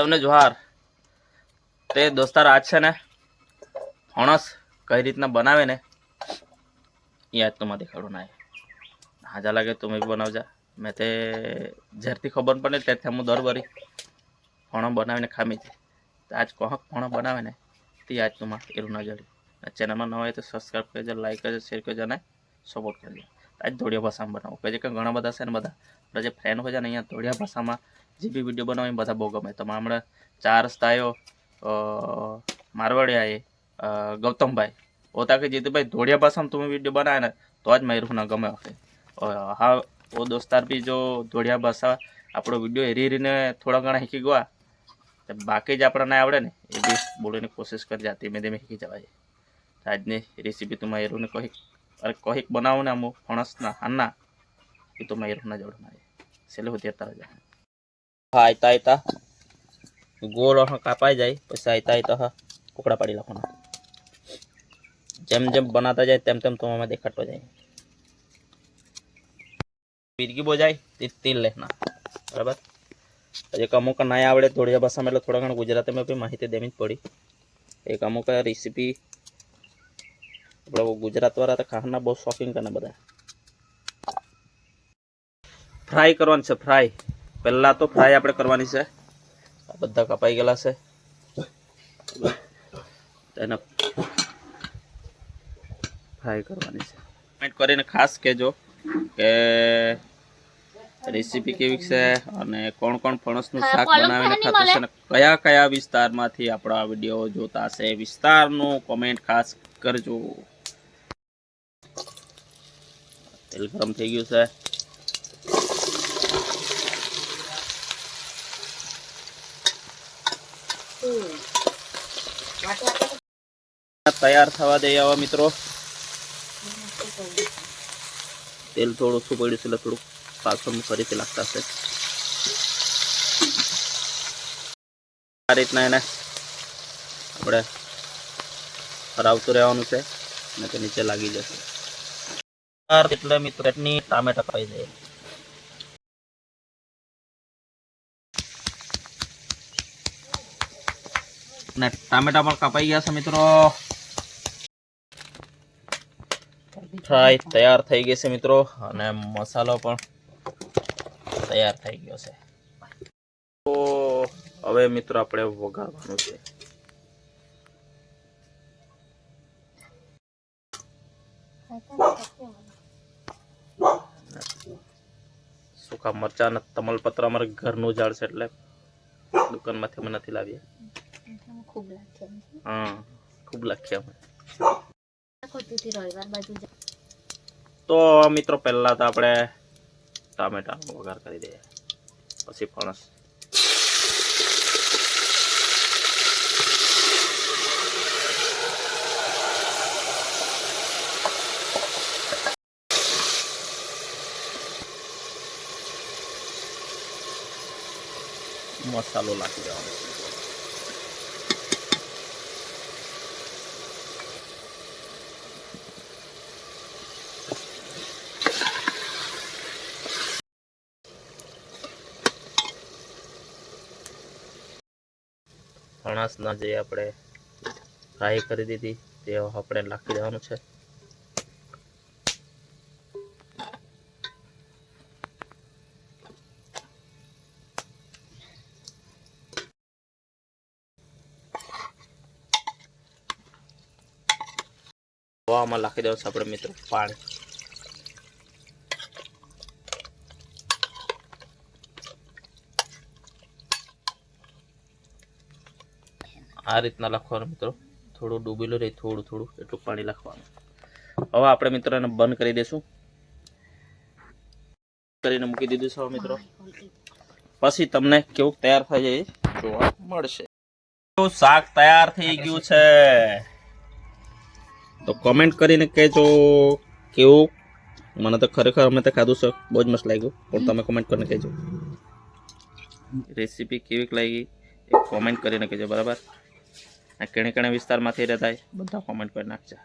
સૌને જોહાર. તે દોસ્તાર આજ છે ને ફણસ કઈ રીતના બનાવે ને, એ આજ તો માં દેખાડો ના હાજા લાગે તો મેં બી બનાવજા. મેં તે જ્યારથી ખબર પડે ત્યારથી હું દર વરી ફણો બનાવીને ખામી છે. આજ કોહક ફણો બનાવે ને, તે આજ તો માં એરું ના જડ્યું ચેનલમાં ન હોય તો સબસ્ક્રાઈબ કરજો લાઈક કરજો શેર કરજો અને સપોર્ટ કરજો. આજ ધોળિયા ભાષામાં બનાવું. કે જે કે ઘણા બધા છે ને બધા આપણા જે ફ્રેન્ડ હોય છે ને અહીંયા ધોળિયા ભાષામાં જે બી વીડિયો બનાવે એ બધા બહુ ગમે. તો હમણાં ચાર સ્થાયો મારવાડિયા એ અ, ગૌતમભાઈ. હોતા કે જીતુભાઈ ધોળિયા ભાષામાં તમે વીડિયો બનાવે ને તો જ મારું ના ગમે આપણે હા ઓ દોસ્તાર બી જો ધોળિયા ભાષા આપણો વીડિયો હેરી હેરીને થોડા ઘણા શીખી ગયા બાકી જ આપણને આવડે ને એ બી બોલવાની કોશિશ કરજા ધીમે ધીમે શીખી જવાય. આજની રેસીપી તો માયરુંને કહી. અરે કહીક બનાવું ને અમુક, ફણસના હાના એ તો માયરુંના જોડના છેલ્લે સુધી અત્યારે જાય હા, આયતા આયતા. ગોળ હા, કાપાઈ જાય, પછી આયતા આયતા હા ટુકડા પાડી નાખવાના. જેમ જેમ બનાતા જાય, તેમ તેમ તમારે દેખાતો જાય. પીરકી બો જાય, તે તેલ લેના બરાબર? એક અમુક ના આવડે ધોળિયા ભાષામાં એટલે થોડા ઘણા ગુજરાતીમાં બી માહિતી દેવી જ પડી. એક અમુક રેસીપી આપણે ગુજરાત વાળા તો ખાવાના બહુ શોખીન કરે બધા. ફ્રાય કરવાની છે ફ્રાય પહેલા તો ફ્રાય આપણે કરવાની છે. આ બધા કપાઈ ગયેલા છે. એને ફ્રાય કરવાની છે. કમેન્ટ કરીને ખાસ કહેજો કે રેસીપી કેવી છે અને કોણ કોણ ફણસનું શાક બનાવીને ખાતું છે અને કયા કયા વિસ્તારમાંથી આપણા વીડિયો જોતા છે વિસ્તારનું કોમેન્ટ ખાસ કરજો. તેલ ગરમ થઈ ગયું છે. તૈયાર થવા દઈએ આવા મિત્રો. તેલ થોડું ઓછું પડ્યું છે એટલે થોડુંક પાછળ ફરીથી લાગતા છે આ રીતના એને આપણે હરાવતું રહેવાનું છે. અને તે નીચે લાગી જશે. એટલે મિત્રો ચટણી ટામેટા કપાઈ જાય. ને ટામેટા પણ કપાઈ ગયા છે મિત્રો. ફ્રાય તૈયાર થઈ ગઈ છે મિત્રો. અને મસાલો પણ તૈયાર થઈ ગયો છે. તો હવે મિત્રો આપણે વઘારવાનું છે. સૂકા મરચા અને તમલપત્ર અમારે ઘરનું ઝાડ છે એટલે દુકાનમાંથી અમે નથી લાવ્યા ખૂબ હા ખૂબ લખ્યા અમે તો મિત્રો પહેલા તો આપણે ટામેટાનો વઘાર કરી દઈએ. પછી ફણસ. મસાલો નાખી દેવાનો ફણસના જે આપણે ફ્રાય કરી દીધી તે આપણે નાખી દેવાનું છે. આમાં નાખી છે આપણે મિત્રો, પાણી. આ રીતના લખવાનું મિત્રો. થોડું ડૂબેલું રહે, થોડું થોડું, એટલું પાણી લખવાનું. હવે આપણે મિત્રો એને બંધ કરી દઈશું કરીને મૂકી દીધું છે મિત્રો. પછી તમને કેવું તૈયાર થઈ જાય જોવા મળશે. શાક તૈયાર થઈ ગયું છે? તો કોમેન્ટ કરીને કહેજો કેવું? મને તો ખરેખર અમે તો ખાધું છે. બહુ જ મસ્ત લાગ્યું. પણ તમે કોમેન્ટ કરીને કહેજો. રેસીપી કેવી લાગી? એ કોમેન્ટ કરીને કહેજો બરાબર? આ કેણે કેણે વિસ્તારમાંથી રહેતા હોય બધા કોમેન્ટ કરી નાખજો.